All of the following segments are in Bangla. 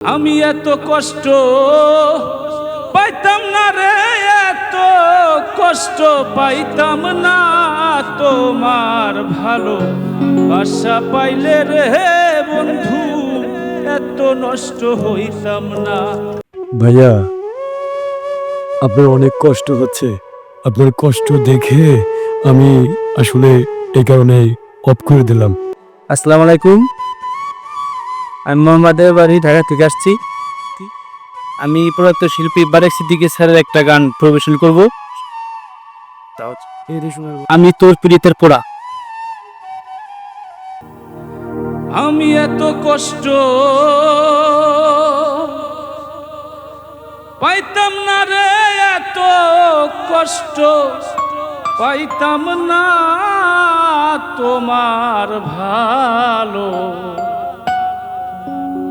আমি এত কষ্ট পাইতাম না রে এত কষ্ট পাইতাম না তোমার ভালো বাসা পাইলে রে বন্ধু এত নষ্ট হইতাম না। ভাইয়া আপনার অনেক কষ্ট হচ্ছে। আপনার কষ্ট দেখে আমি আসলে এই কারণে অফ করে দিলাম। আসসালামু আলাইকুম। আমি মোহাম্মদের বাড়ি ঢাকা থেকে আসছি। আমি প্রয়াত শিল্পী বারেক সিদ্দিকী স্যারের একটা গান পরিবেশন করব। আমি তোর পীড়িতের পোড়া। আমি এত কষ্ট পাইতাম না রে, এত কষ্ট পাইতাম না তোমার ভালো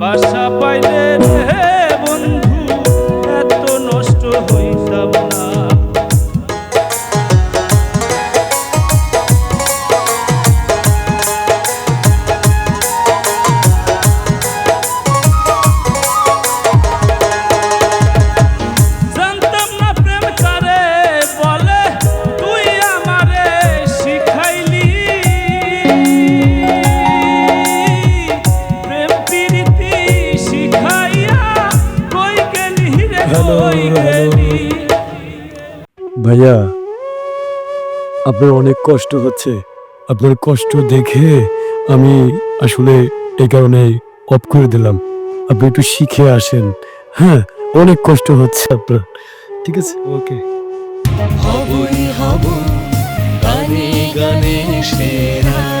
বাসা পাইলে রে ভাইয়া আপনার অনেক কষ্ট হচ্ছে। আপনার কষ্ট দেখে আমি আসলে এই কারণে অফ করে দিলাম। আপনি একটু শিখে আসেন। হ্যাঁ অনেক কষ্ট হচ্ছে আপনার। ঠিক আছে? ওকে। হবই হব গানে গানে সেরা।